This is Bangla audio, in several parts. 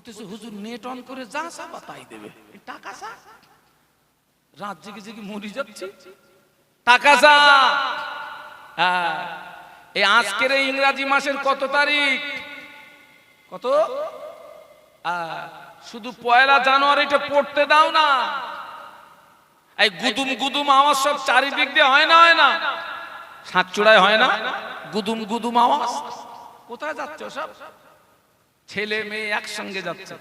বলতেছে হুজুর নেট অন করে যা চাবা তাই দেবে। টাকা চা রাত জেগে জেগে মরি টাকা চা হ্যাঁ। এই আজকের ইংরাজি মাসের কত তারিখ? কত? আহ, শুধু পয়লা জানুয়ারিটা পড়তে দাও না। এই গুদুম গুদুম আওয়াজ সব চারিদিক দিয়ে হয় না হয় না? সাতচূড়ায় হয় না? গুদুম গুদুম আওয়াজ? কোথায় যাচ্ছে সব? ছেলে মেয়ে একসঙ্গে যাচ্ছে।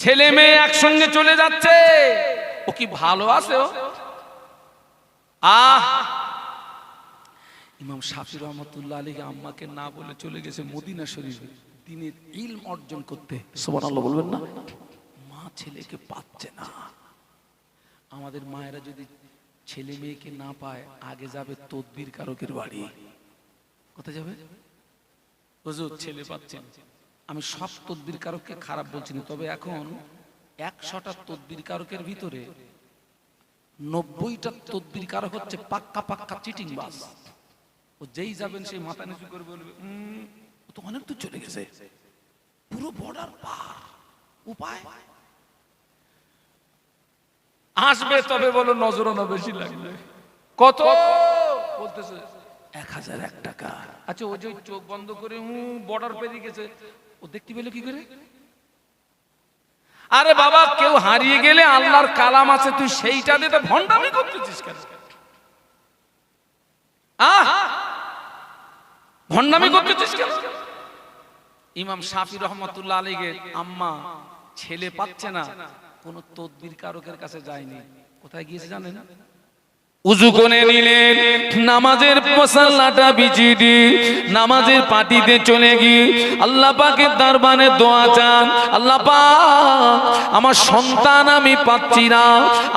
ছেলে মেয়ে একসঙ্গে চলে যাচ্ছে। ও কি ভালো আছে ইমাম শাফি রহমতুল্লাহ আলী আম্মাকে না বলে চলে গেছে মদিনা শরীফে। দিনের ইলম অর্জন করতে। বলবেন না? মা ছেলেকে পাচ্ছে না। আমাদের মায়েরা যদি ছেলে মেয়েকে না পায়, আগে যাবে তদ্বির কারকের বাড়ি। কোথায় যাবে? হুজুর ছেলে পাচ্ছেন আমি সব তদ্বির কারককে খারাপ বলছি না। তবে এখন একশোটা তদ্বির কারকের ভিতরে নব্বইটা তদ্বির কারক হচ্ছে পাক্কা পাক্কা চিটিং বাস। ও যেই যাবেন সেই মাথা নিচু করে বলবে "উম, তো অনেক দূর চলে গেছে। পুরো বর্ডার পার। উপায়? আসবে তবে বলো নজরানো বেশি লাগবে। কত? বলতেছে। এক হাজার এক টাকা। আচ্ছা ও যে চোখ বন্ধ করে বর্ডার পেরিয়ে গেছে। ও দেখতে পেলে কি করে? আরে বাবা, কেউ হারিয়ে গেলে আল্লাহর কালাম আছে, তুই সেইটা দিয়ে তো ভণ্ডামি করতেছিস কেন? আহ! ভণ্ডামি করতেছিস কেন? ইমাম শাফি রহমতুল্লাহ আলীকে, আম্মা, ছেলে পাচ্ছে না। কোন তদবির কারকের কাছে যায়নি। কোথায় গিয়েছে জানেন? উজু করে নিলেন, নামাজের মশাল্লাটা বিছিয়ে দি নামাজের পাটিতে চলে গিয়ে আল্লাহ পাকের দরবারে দোয়া চান, আল্লাহ পাক, আমার সন্তান আমি পাচ্ছি না,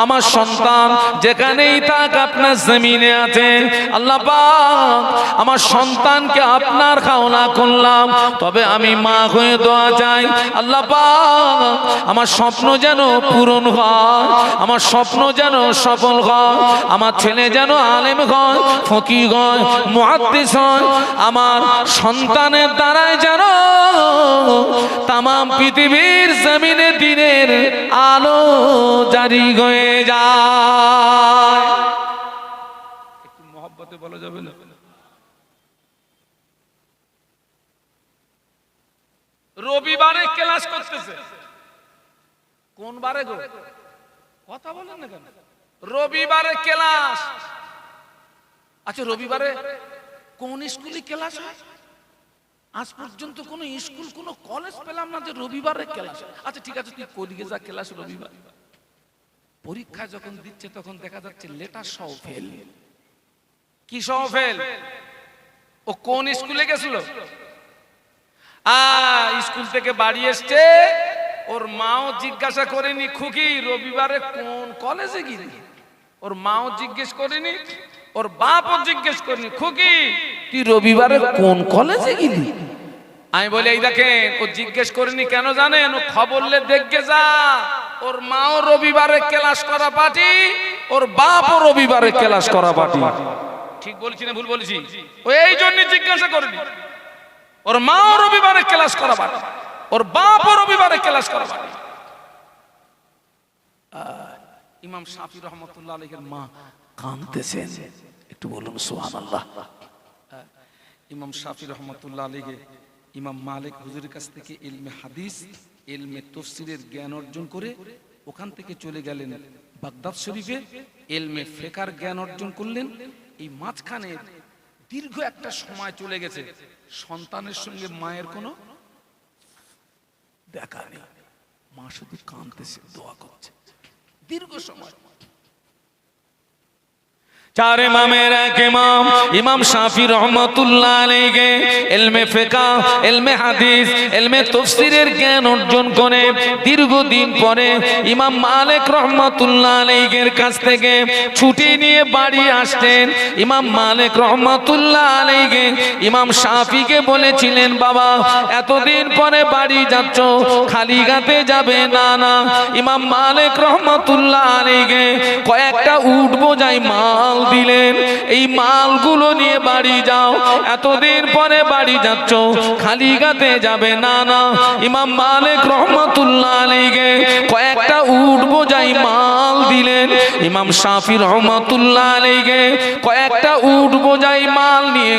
আমার সন্তান যেখানেই থাক আপনার জমিনে আছে আল্লাহ পাক, আমার সন্তানকে আপনার খাওনা করলাম, তবে আমি মা হয়ে দোয়া চাই, আল্লাহ পাক, আমার স্বপ্ন যেন পূরণ হয়, আমার স্বপ্ন যেন সফল হয়, আমার ছেলে যেন আলেম ফকি হয় মুহাদ্দিস হয় আমার সন্তানের দ্বারাই যেন তাম পৃথিবীর জমিনে দিনের আলো জারি হয়ে যায়। একটু মহব্বতে বলা যাবে না? রবিবারে ক্লাস করতেছে। কোন বারে গো? কথা বলেন না কেন? রবিবারে ক্লাস। আচ্ছা রবিবারে কোন স্কুলে ক্লাস হয়? আজ পর্যন্ত কোন স্কুল, কোন কলেজ পেলাম না যে রবিবারে ক্লাস। আচ্ছা ঠিক আছে, তুই কলিগে যা ক্লাস রবিবার। পরীক্ষা যখন দিচ্ছে, তখন দেখা যাচ্ছে লেটার সহ ফেল কি সহ ফেল ও কোন স্কুলে গেছিল? আ, স্কুল থেকে বাড়ি এসছে। ওর মাও জিজ্ঞাসা করেনি, খুকি, রবিবারে কোন কলেজে গিয়ে ওর মাও জিজ্ঞেস করেনি, ওর বাপও জিজ্ঞেস করেনি, খুকি, তুই রবিবারে কোন কলেজে গেলি? আমি বলি, এই দেখেন, ও জিজ্ঞেস করেনি কেন জানেন? ও খবরলে দেখে যা। ওর মাও রবিবারে ক্লাস করা পার্টি, ওর বাপও রবিবারে ক্লাস করা পার্টি। ঠিক বলছি না ভুল বলেছি? ও এই জন্য জিজ্ঞাসা করেনি। ওর মাও রবিবারে ক্লাস করা পারে ওর বাপও রবিবারে ক্লাস করা পারে ইমাম শাফি রহমতুল্লাহ আলীর মা কাঁদতেছেন। একটু বলুন সোহান আল্লাহ ইমাম শাফি রহমতুল্লাহ আলীকে ইমাম মালিক হুজুরের কাছ থেকে ইলমে হাদিস, ইলমে তফসিরের জ্ঞান অর্জন করে ওখান থেকে চলে গেলেন বাগদাদ শরীফে এলমে ফেকার জ্ঞান অর্জন করলেন। এই মাঝখানে দীর্ঘ একটা সময় চলে গেছে। সন্তানের সঙ্গে মায়ের কোনো দেখা নেই। মা শুধু কাঁদতেছে দোয়া করছে। দীর্ঘ সময়। চার ইমামের এক ইমাম ইমাম শাফি রহমতুল্লাহ আলাইহি, এলমে ফেকা, এলমে হাদিস, এলমে তাফসীরের জ্ঞান অর্জন করে দীর্ঘদিন পরে ইমাম মালিক রহমতুল্লাহ আলাইহির কাছ থেকে ছুটি নিয়ে বাড়ি আসতেন ইমাম মালিক রহমতুল্লাহ আলাইহি ইমাম শাফিকে বলেছিলেন, বাবা, এতদিন পরে বাড়ি যাচ্ছ, খালি গাতে যাবে না না। ইমাম মালিক রহমতুল্লাহ আলাইহি কয়েকটা উঠ বোঝাই মাল দিলেন, এই মালগুলো নিয়ে বাড়ি যাও, এতদিন পরে বাড়ি যাচ্ছ, খালি গাতে যাবে না না। ইমাম মালিক রহমাতুল্লাহ আলাইকে কয়েকটা উট বোঝাই মাল দিলেন। ইমাম শাফি রহমাতুল্লাহ আলাইকে কয়েকটা উট বোঝাই মাল নিয়ে,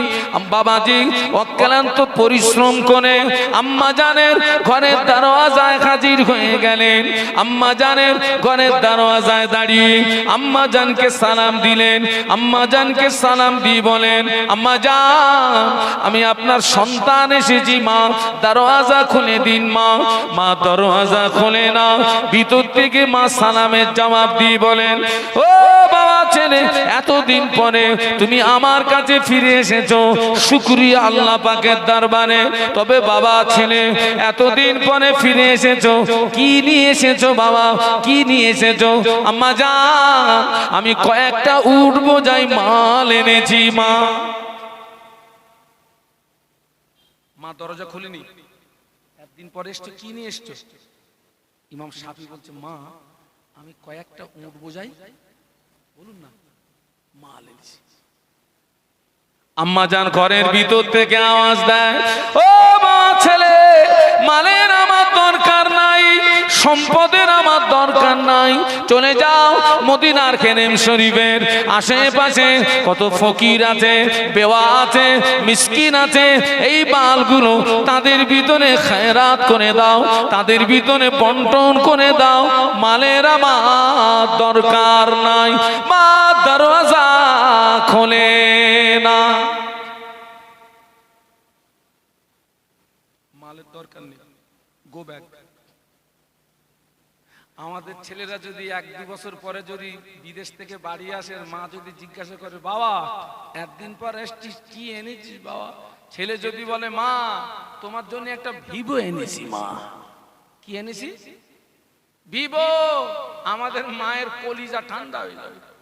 বাবাজি, অক্লান্ত পরিশ্রম করে আম্মা জানের ঘরের দরওয়াজায় হাজির হয়ে গেলেন। আম্মা জানের ঘরের দরওয়াজায় দাঁড়িয়ে আম্মা জানকে সালাম দিলেন। আম্মা জানকে সালাম দিয়ে বলেন, আম্মা জান, আমি আপনার সন্তান এসেছি, মা, দরওয়াজা খুলে দিন, মা। মা, দরওয়াজা খুলে না। ভিতর থেকে মা সালামের জবাব দিয়ে বলেন, ও বাবা ছেলে, এতদিন পরে তুমি আমার কাছে ফিরে এসেছ। শুক্রিয়া আল্লাহ পাকের দরবারে। তবে বাবা ছেলে, এতদিন পরে ফিরে এসেছ। কি নিয়ে এসেছ বাবা? কি নিয়ে এসেছ? আম্মা যা আমি কয়েকটা উঠবো যাই মাল এনেছি মা। মা দরজা খুলেনি। একদিন পরে এসছো, কি নিয়ে এসছো? ইমাম সাফি বলছে, মা, আমি কয়েকটা উঁট বোঝাই। বলুন না, মাল এনেছি। আম্মা যান ঘরের ভিতর থেকে আওয়াজ দেয় ও মা ছেলে মালের আমার দরকার নাই সম্পদের আমার দরকার নাই চলে যাও মদিনার কেনেম শরীফের আশেপাশে কত ফকির আছে বেওয়া আছে মিসকিন আছে এই বালগুলো তাদের ভিতরে খেরাত করে দাও তাদের ভিতরে বন্টন করে দাও মালের আমার দরকার নাই মা দরওয়াজা খোলে না। মালের দরকার নেই। গো ব্যাক আমাদের ছেলেরা যদি এক দু বছর পরে যদি বিদেশ থেকে বাড়ি আসে মা যদি জিজ্ঞাসা করে, বাবা, একদিন পর এসছিস, কি এনেছিস বাবা? ছেলে যদি বলে, মা, তোমার জন্য একটা ভিভো এনেছি, মা। কি এনেছি? ভিভো! আমাদের মায়ের কলিজা ঠান্ডা হয়ে যাবে।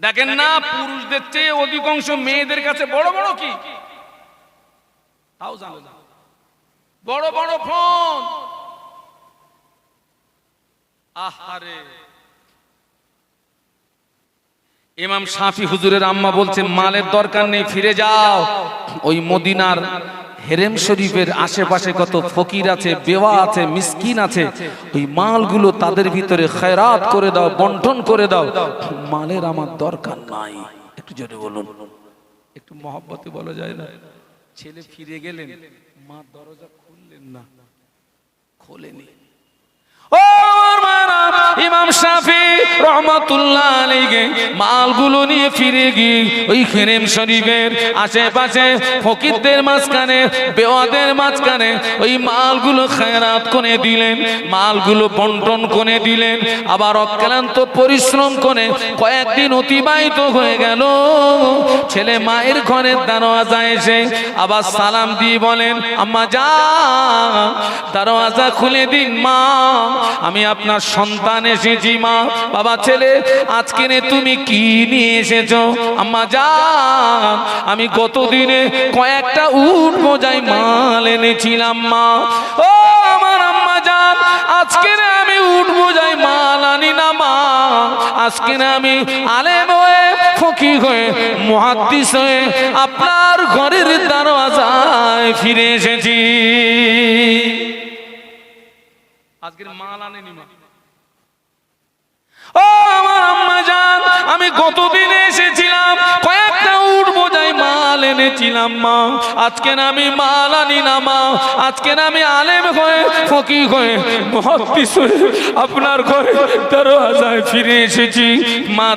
দেখেন না পুরুষদের চেয়ে অধিকাংশ মেয়েদের কাছে বড় বড় কি? তাও জানো বড় বড় ফোন। আহারে। ইমাম শাফি হুজুরের আম্মা বলছে মালের দরকার নেই ফিরে যাও। ওই মদিনার হেরেম শরীফের আশেপাশে কত ফকির আছে, বেওয়া আছে, মিসকিন আছে, ওই মালগুলো তাদের ভিতরে খেরাত করে দাও, বন্টন করে দাও। মালের আমার দরকার নাই। একটু জোরে বলুন। একটু মহব্বতে বলা যায় না? ছেলে ফিরে গেলেন, মা দরজা খুললেন না। খোলেনি। ও ইমাম শাফি মালগুলো নিয়ে ফিরে গিয়ে ওই খেরেম শরীফের আশেপাশে ফকিরদের মাঝখানে, বেওয়াদের মাঝখানে ওই মালগুলো খেরাত করে দিলেন, মালগুলো বন্টন করে দিলেন, আবার অক্লান্ত পরিশ্রম করে কয়েকদিন অতিবাহিত হয়ে গেল। ছেলে মায়ের ঘরের দরওয়াজা এসে আবার সালাম দিয়ে বলেন, আম্মা যা, দরওয়াজা খুলে দিন মা। আমি আপনার সন্তান এসেছি, মা। বাবা, ছেলে, আজকে তুমি কি নিয়ে এসেছ? আম্মা যান আমি গত দিনে কয়েকটা উট বোঝাই মাল এনেছিলাম, মা। ও আমার আম্মা যান আজকে আমি উট বোঝাই মাল আনি না, মা। আজকে আমি আলেম হয়ে ফকি হয়ে, মহাদ্দিস হয়ে আপনার ঘরের দরওয়াজায় ফিরে এসেছি। আজকের মাল আনেনি মা। ও আম্মা আমি গতদিন এসেছিলাম, কয়েকটা আজকে আমি আজকে আমি আলেম ফকি আপনার ফিরে এসেছি। মা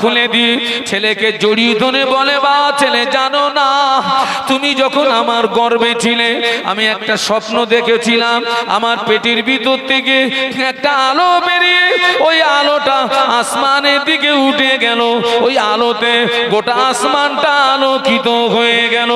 খুলে ছেলেকে জড়িয়ে ধরে বলে, বা ছেলে, জানো না, তুমি যখন আমার গর্বে ছিলে, আমি একটা স্বপ্ন দেখেছিলাম, আমার পেটের ভিতর থেকে একটা আলো বেরিয়ে, ওই আলোটা আসমানের দিকে উঠে গেল। ওই আলোতে গোটা আসমানটা আলোকিত হয়ে গেল।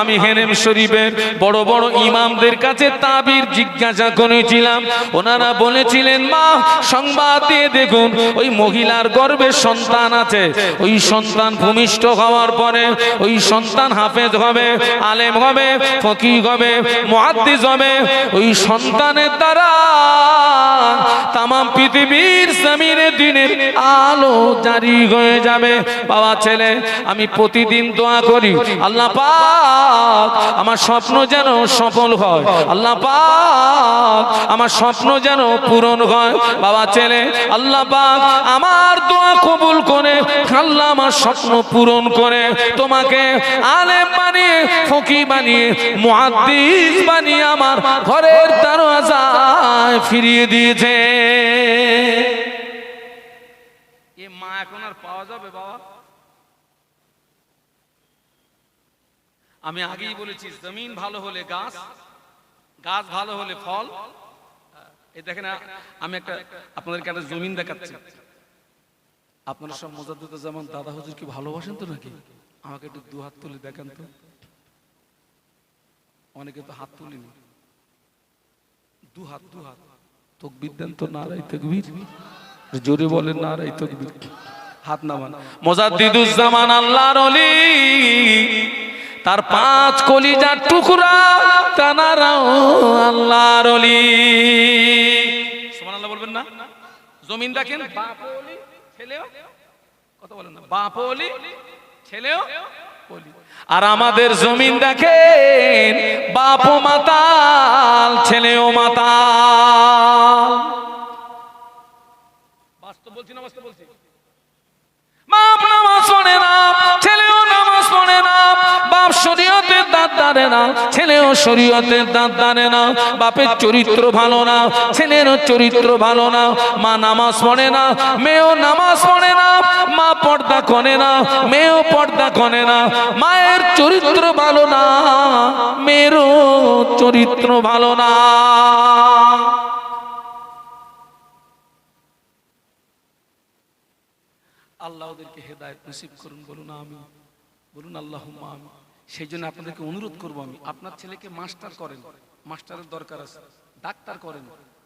আমি হেরেম শরীফের বড় বড় ইমামদের কাছে তাবির জিজ্ঞাসা করেছিলাম। ওনারা বলেছিলেন, মা, সংবাদ দিয়ে দেখুন, ওই মহিলার গর্ভে সন্তান আছে। ওই সন্তান ভূমিষ্ঠ হওয়ার পরে ওই সন্তান হাফেজ হবে, আলেম হবে ফকি হবে, মহাদ্দিস হবে। ওই সন্তানের দ্বারা তাম পৃথিবীর জমিনের দিনে আলো জারি হয়ে যাবে। বাবা, ছেলে, আমি প্রতিদিন দোয়া করি। আল্লাহ পাক, আমার স্বপ্ন যেন সফল হয়। আল্লাহ পাক, আমার স্বপ্ন যেন পূরণ হয়। বাবা, ছেলে, আল্লাহ পাক, আমার দোয়া কবুল করে, আল্লাহ আমার স্বপ্ন পূরণ করে। তোমাকে আলেম বানিয়ে ফকি বানিয়ে, মুহাদ্দিস বানিয়ে আমার ঘরের দরওয়াজায় ফিরিয়ে দিয়েছে। যাবে বাবা। আমি আগেই বলেছি, জমিন ভালো হলে গাছ গাছ ভালো হলে ফল। এই দেখেন, আমি একটা আপনাদেরকে একটা জমিন দেখাচ্ছি। আপনারা সব মজাদুদ যেমন দাদা হুজুর কি ভালোবাসেন তো নাকি? আমাকে একটু দু হাত তুলে দেখান তো। অনেকে তো হাত তুলিনি। দু হাত দু হাত। তকবির দেন তো নারাই তকবির। জোরে বলেন নারাই তকবির। হাত নামান। মোজাদ্দিদুজ্জামান আল্লাহর অলি তার পাঁচ কলিজার টুকরা তানারাও আল্লাহর অলি সুবহানাল্লাহ বলবেন না? জমিন দেখেন। বাপ ওলি ছেলেও কথা বলেন না। বাপ ওলি ছেলেও আর আমাদের জমিন দেখেন বাপ মাতাল ছেলেও মাতাল বাস্তব বলছি না বাস্তব বলছি বাপ নামাজ পড়ে না, ছেলেও নামাজ পড়ে না, বাপ শরীয়তের দাঁত দাঁড়ে না, ছেলেও শরীয়তের দাঁত দাঁড়ে না, বাপের চরিত্র ভালো না, ছেলেরও চরিত্র ভালো না, মা নামাজ পড়ে না, মেয়েও নামাজ পড়ে না, মা পর্দা করে না, মেয়েও পর্দা করে না, মায়ের চরিত্র ভালো না, মেয়েরও চরিত্র ভালো না। আল্লাহ ওদেরকে হেদায়েত নসিব করুন, বলুন আমি বলুন আল্লাহ আমি সেই জন্য আপনাদেরকে অনুরোধ করব আমি, আপনার ছেলেকে মাস্টার করেন, মাস্টারের দরকার আছে, ডাক্তার করেন,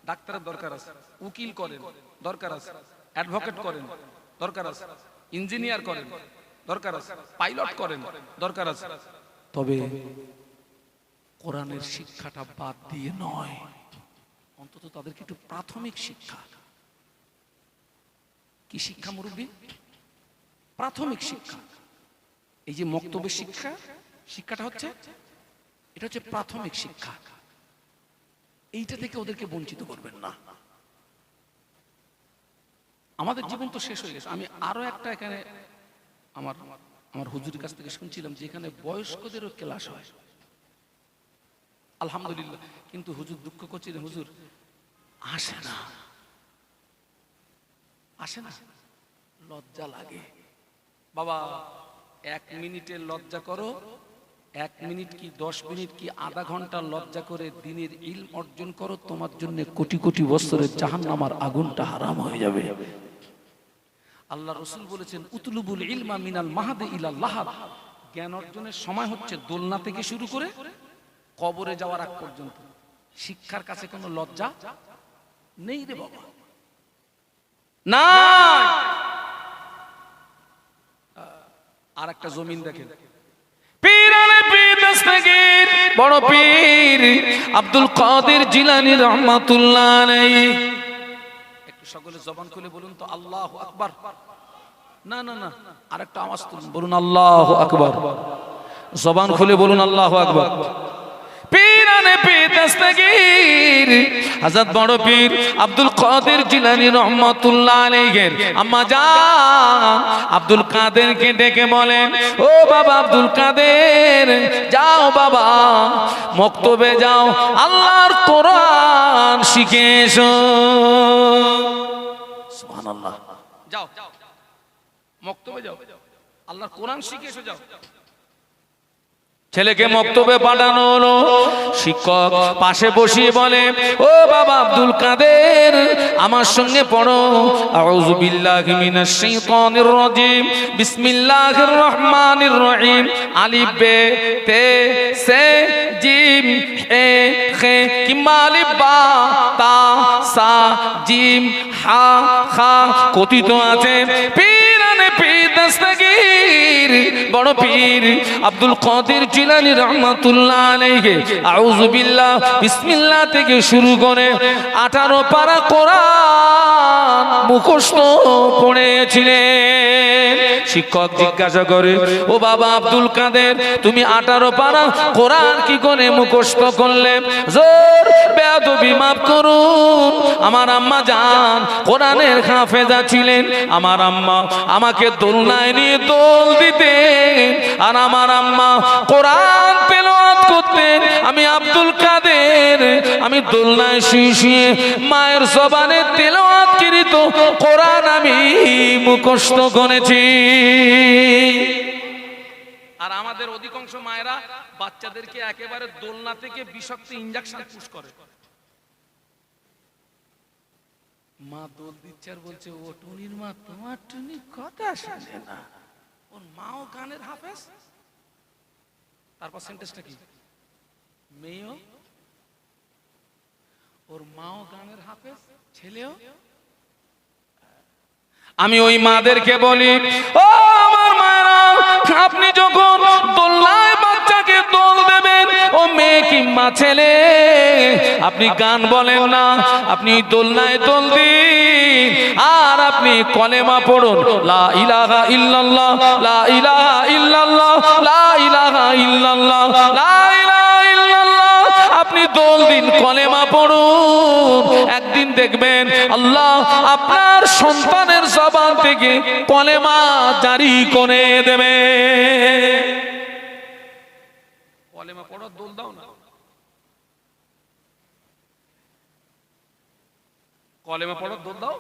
ডাক্তারের দরকার আছে, উকিল করেন, দরকার আছে, অ্যাডভোকেট করেন, দরকার আছে, ইঞ্জিনিয়ার করেন, দরকার আছে, পাইলট করেন, দরকার আছে। তবে কোরআনের শিক্ষাটা বাদ দিয়ে নয়, অন্তত তাদেরকে একটু প্রাথমিক শিক্ষা। কি শিক্ষা মুরব্বী? প্রাথমিক শিক্ষা। এই যে মক্তব্যের শিক্ষা, শিক্ষাটা হচ্ছে, এটা হচ্ছে প্রাথমিক শিক্ষা। এইটা থেকে ওদেরকে বঞ্চিত করবেন না। আমাদের জীবন তো শেষ হয়ে গেছে। আমি আরও একটা এখানে আমার আমার হুজুরের কাছ থেকে শুনছিলাম যে এখানে বয়স্কদেরও ক্লাস হয়। আলহামদুলিল্লাহ। কিন্তু হুজুর দুঃখ করছিলেন হুজুর, আসে না। আসে না। লজ্জা লাগে। বাবা, এক মিনিটের লজ্জা করো। এক মিনিট কি, দশ মিনিট কি, আধা ঘণ্টা লজ্জা করে দিনের ইল অর্জন করো? তোমার জন্য কোটি কোটি বছরের জাহান নামার আগুনটা হারাম হয়ে যাবে। আল্লাহ রসুল বলেছেন, উতলুবুল ইলমা মিনাল মাহাদে ইলা লাহাব। জ্ঞান অর্জনের সময় হচ্ছে দোলনা থেকে শুরু করে কবরে যাওয়ার আগ পর্যন্ত। শিক্ষার কাছে কোনো লজ্জা নেই রে বাবা। না! আর একটা জমিন দেখেন। বড় পীর আব্দুল কাদের জিলানী রহমাতুল্লাহ আলাইহি। একটু সকলে জবান খুলে বলুন তো আল্লাহ আকবার। না না না আর একটা আওয়াজ তুলুন বলুন আল্লাহ আকবার। জবান খুলে বলুন আল্লাহ আকবার। পীর আব্দুল কাদের জিলানী রহমাতুল্লাহ আলাইহির। আব্দুল কাদেরকে ডেকে বলেন, ও বাবা আব্দুল কাদের, যাও বাবা মক্তবে যাও। আল্লাহর কোরআন শিখে এসে, যাও। ছেলেকে মক্তবে পাঠানো হলো। শিক্ষক পাশে বসিয়ে বলে ও বাবা আব্দুল কাদের আমার সঙ্গে পড়ো। আউযু বিল্লাহি মিনাশ শাইতানির রাজিম। বিসমিল্লাহির রহমানির রহিম। আলিফ বে তে সে জিম হে খে কিংবা আলিফ বা তা সা জিম হা খা কথিত আছে। দস্তগীর বড় পীর আব্দুল কাদের জিলানী রহমাতুল্লাহ আলাইহি। আউযু বিল্লাহ, বিসমিল্লাহ থেকে শুরু করে 18 পারা কোরআন মুখস্থ পড়েছিলেন। শিক্ষক জিজ্ঞাসা করে, ও বাবা আব্দুল কাদের, তুমি 18 পারা কোরআন কি করে মুখস্থ করলে? জোর, বেয়াদবি মাফ করুন। আমার আম্মা জান, কোরআনের হাফেজা ছিলেন। আমার আম্মা আমাকে দোলনায় নিয়ে দোল দিতেন। আর আমার আম্মা কোরআন তেলাওয়াত করতেন। আমি আব্দুল কাদের, আমি দোলনায় শুয়ে শুয়ে মায়ের জবানে তেলাওয়াত করিত। কোরআন আমি মুখস্থ করেছি। আর আমাদের অধিকাংশ মায়েরা বাচ্চাদেরকে একেবারে দোলনা থেকে বিষাক্ত ইঞ্জেকশন পুশ করে। মা দোল দিচ্ছে আর বলছে ও টুনির মা তোমার টুনি কথা শোনে না। ওর মাও গানের হাফেজ। তারপর সেন্টেন্সটা কি? মেয়েও? ওর মাও গানের হাফেজ, ছেলেও? আমি ওই মাদেরকে বলি, ও আমার মায়েরা, আপনি যখন দোলনায় বাচ্চাকে দোল দেবেন। ও মেয়ে কিংবা ছেলে, আপনি গান বলেন না, আপনি দোলনায় দোল দিন। আর আপনি কলেমা পড়ুন, লা ইলাহা ইল্লাল্লাহ, লা ইলাহা ইল্লাল্লাহ, লা ইলাহা ইল্লাল্লাহ, লা ইলাহা ইল্লাল্লাহ। আপনি দোল দিন কলেমা পড়ুন। একদিন দেখবেন আল্লাহ আপনার সন্তানের জবান থেকে কলেমা জারি করে দেবে। পড়ার দোল দাও না। কলেমা পড়ার দোল দাও।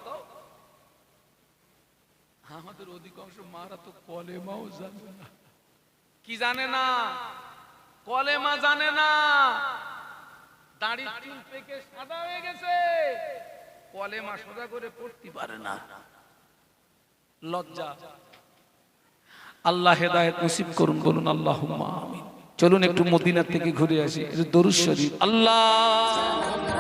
আমাদের অধিকাংশ মারা তো কলেমাও জানে না। কি জানে না? কলেমা জানে না। দাড়ি চুল পেকে সাদা হয়ে গেছে। কলেমা সোজা করে পড়তে পারে না। লজ্জা। আল্লাহ হেদায়েত নসিব করুন, বলুন আল্লাহ আমিন। চলুন একটু মদিনার থেকে ঘুরে আসি। দরুদ শরীফ। আল্লাহ!